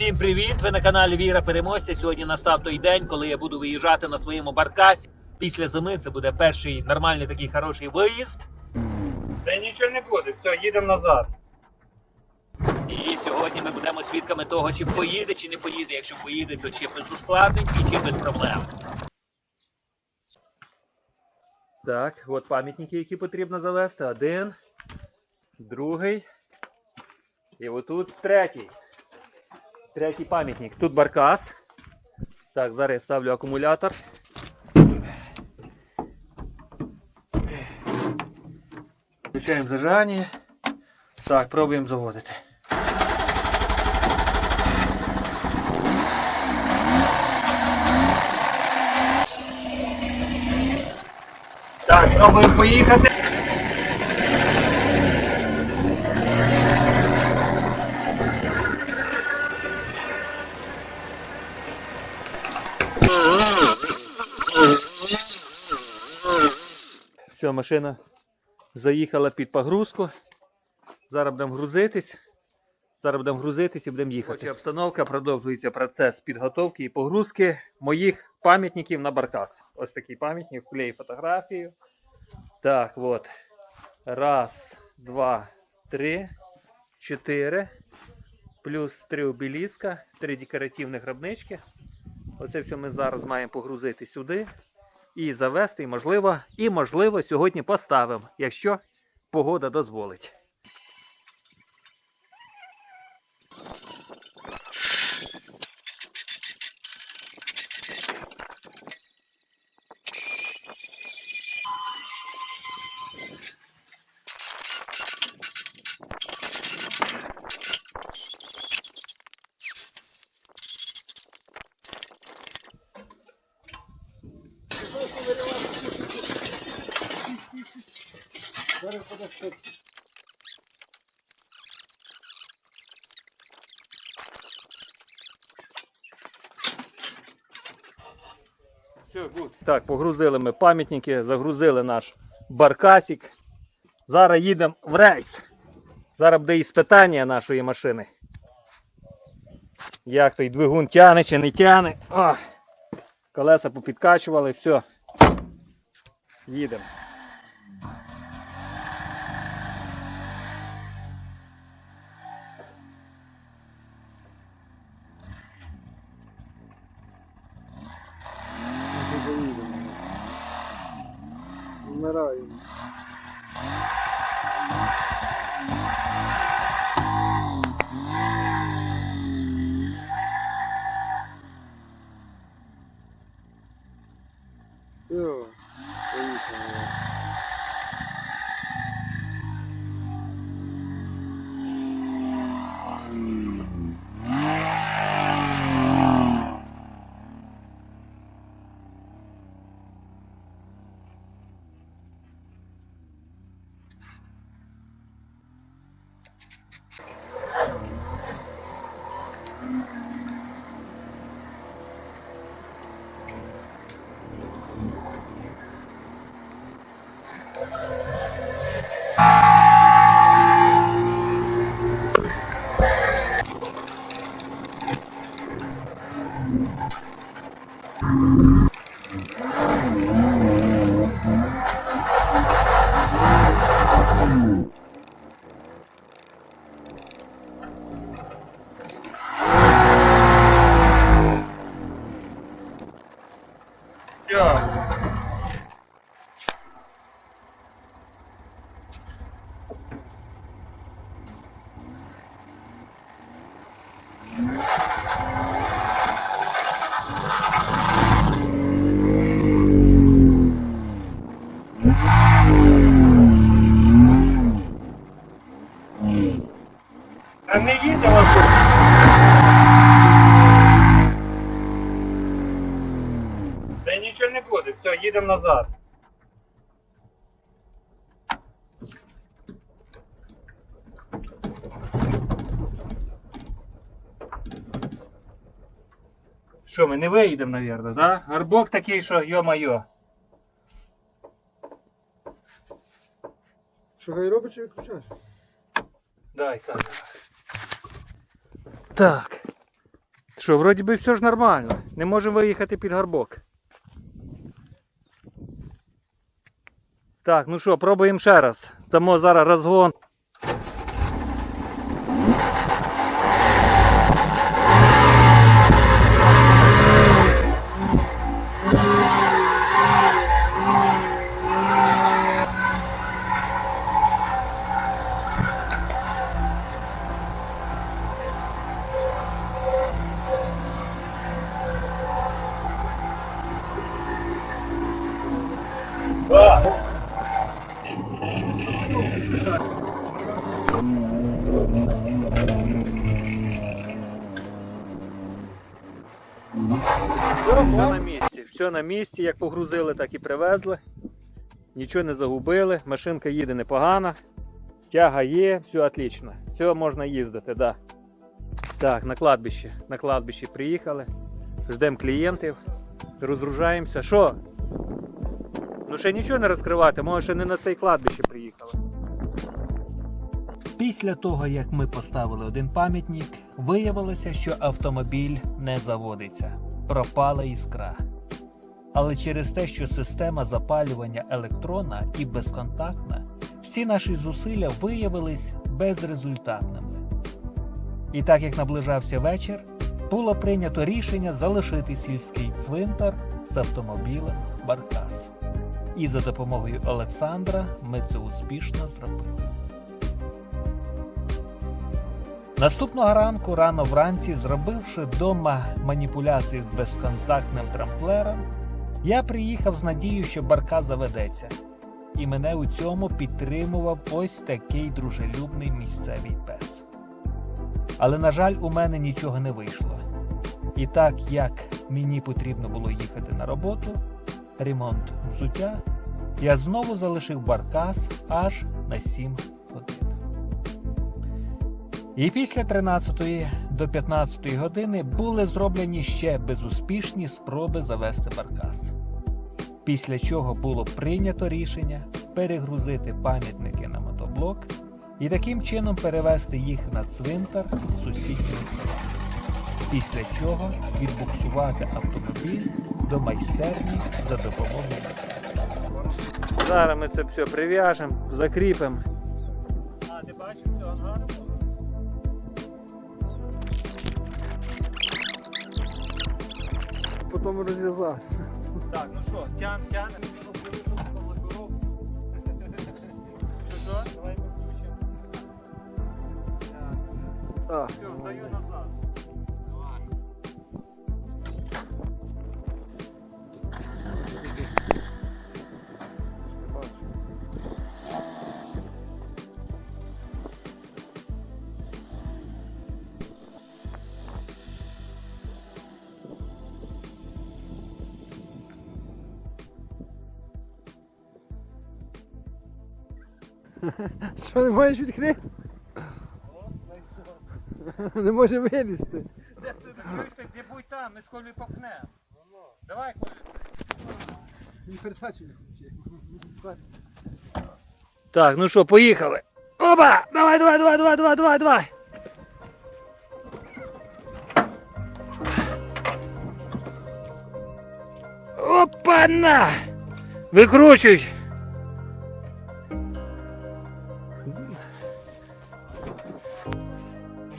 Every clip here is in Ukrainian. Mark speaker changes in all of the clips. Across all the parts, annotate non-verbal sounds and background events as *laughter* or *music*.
Speaker 1: Всім привіт! Ви на каналі Віра Переможця. Сьогодні настав той день, коли я буду виїжджати на своєму баркасі. Після зими це буде перший нормальний такий хороший виїзд.
Speaker 2: Та нічого не буде, все, їдемо назад.
Speaker 1: І сьогодні ми будемо свідками того, чи поїде, чи не поїде. Якщо поїде, то чи без ускладнень і чи без проблем. Так, от пам'ятники, які потрібно завести. Один, другий. І отут третій. Третій пам'ятник. Тут баркас. Так, зараз я ставлю акумулятор. Включаємо зажигання. Так, пробуємо заводити.
Speaker 2: Так, пробуємо поїхати.
Speaker 1: Все, машина заїхала під погрузку. Зараз будемо грузитись. Зараз будемо грузитись і будемо їхати. Отже, обстановка продовжується процес підготовки і погрузки моїх пам'ятників на баркас. Ось такий пам'ятник, вклею фотографію. Так, от. Раз, два, три, чотири. Плюс три обеліска, три декоративні гробнички. Оце все ми зараз маємо погрузити сюди і завести, і можливо, і можливо сьогодні поставимо, якщо погода дозволить.
Speaker 2: Все, гуд.
Speaker 1: Так, погрузили ми пам'ятники, загрузили наш баркасик. Зараз їдемо в рейс. Зараз буде іспитання нашої машини. Як той двигун тяне чи не тяне. О, колеса попідкачували, все. Їдемо.
Speaker 2: Niterói. Mm-hmm.
Speaker 1: Що, ми не виїдемо, мабуть, да? Гарбок такий, що йо-майо.
Speaker 2: Що хай робить, чи відключаєш?
Speaker 1: Дай камеру. Так. Що, вроді би все ж нормально. Не можемо виїхати під горбок. Так, ну що, пробуємо ще раз. Дамо зараз розгон. Все на місці. Все на місці, як погрузили, так і привезли. Нічого не загубили. Машинка їде непогано. Тяга є, все отлично. Все можна їздити, да. Так, на кладбище. На кладбище приїхали. Ждемо клієнтів. Розгружаємося. Що? Ну ще нічого не розкривати, може ще не на цей кладбище приїхали.
Speaker 3: Після того, як ми поставили один пам'ятник, виявилося, що автомобіль не заводиться. Пропала іскра. Але через те, що система запалювання електронна і безконтактна, всі наші зусилля виявились безрезультатними. І так як наближався вечір, було прийнято рішення залишити сільський цвинтар з автомобілем Баркас. І за допомогою Олександра ми це успішно зробили. Наступного ранку, рано вранці, зробивши вдома маніпуляції з безконтактним трамплером, я приїхав з надією, що барка заведеться. І мене у цьому підтримував ось такий дружелюбний місцевий пес. Але, на жаль, у мене нічого не вийшло. І так як мені потрібно було їхати на роботу, ремонт взуття, я знову залишив баркас аж на 7 годин. І після 13 до 15 години були зроблені ще безуспішні спроби завести баркас. Після чого було прийнято рішення перегрузити пам'ятники на мотоблок і таким чином перевести їх на цвинтар сусіднього села. Після чого відбуксувати автомобіль до майстерні за допомогою.
Speaker 1: Зараз ми це все прив'яжемо, закріпимо. А, ти бачиш, цього ангару?
Speaker 4: Потім розв'язав.
Speaker 1: Так, ну що, тян, тян. Що, що? Давай включимо.
Speaker 4: Так.
Speaker 1: Все, даю назад. *laughs*
Speaker 4: що не можеш відкрити? Не може вилізти.
Speaker 1: Де ти чуєш, де будь там, ми з Колею попнемо. Давай, Коля.
Speaker 4: Не передачі не.
Speaker 1: Так, ну що, поїхали. Опа! Давай, давай, давай, давай, давай, давай, давай. Опа-на! Викручуй!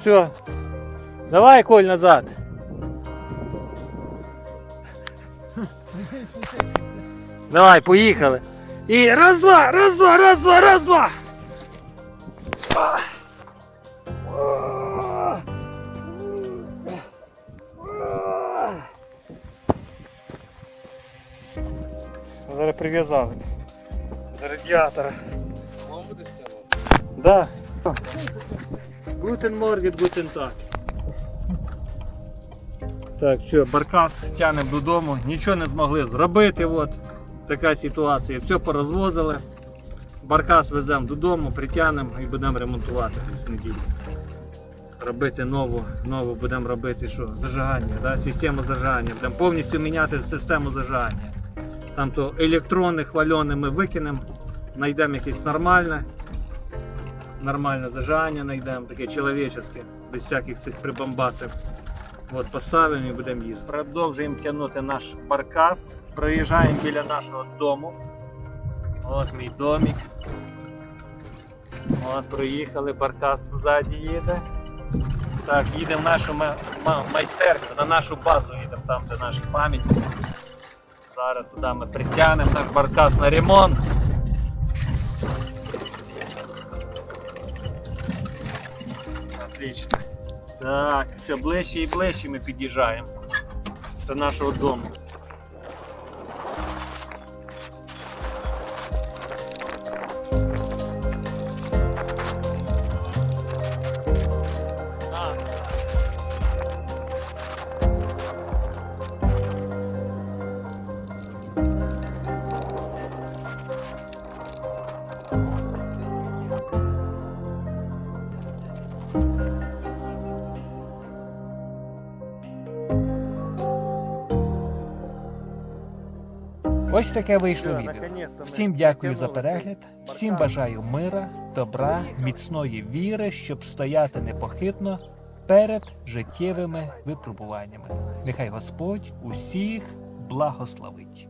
Speaker 1: Все. Давай, Коль, назад. Давай, поїхали. І раз, два, раз, два, раз, два, раз, два. Зараз прив'язали. З радіатора. Да. Гутен Морген, гутен так. Так, все, баркас тянемо додому. Нічого не змогли зробити. От. Така ситуація. Все порозвозили. Баркас веземо додому, притягнемо і будемо ремонтувати десь неділю. Робити нову, нову будемо робити що? Зажигання, да? систему зажигання. Будемо повністю міняти систему зажигання. Там то електронне, хвальоне ми викинемо, знайдемо якесь нормальне нормальне зажигання знайдемо, таке чоловічеське, без всяких цих прибамбасів. От поставимо і будемо їздити. Продовжуємо тягнути наш баркас. Проїжджаємо біля нашого дому. От мій домик. От проїхали, баркас ззаді їде. Так, їдемо в нашу ма- ма- майстерню, на нашу базу їдемо, там де наші пам'ятники. Зараз туди ми притягнемо наш баркас на ремонт. Отлично. Так, все ближче і ближче ми під'їжджаємо до нашого дому.
Speaker 3: Ось таке вийшло відео. Всім дякую за перегляд, всім бажаю мира, добра, міцної віри, щоб стояти непохитно перед життєвими випробуваннями. Нехай Господь усіх благословить.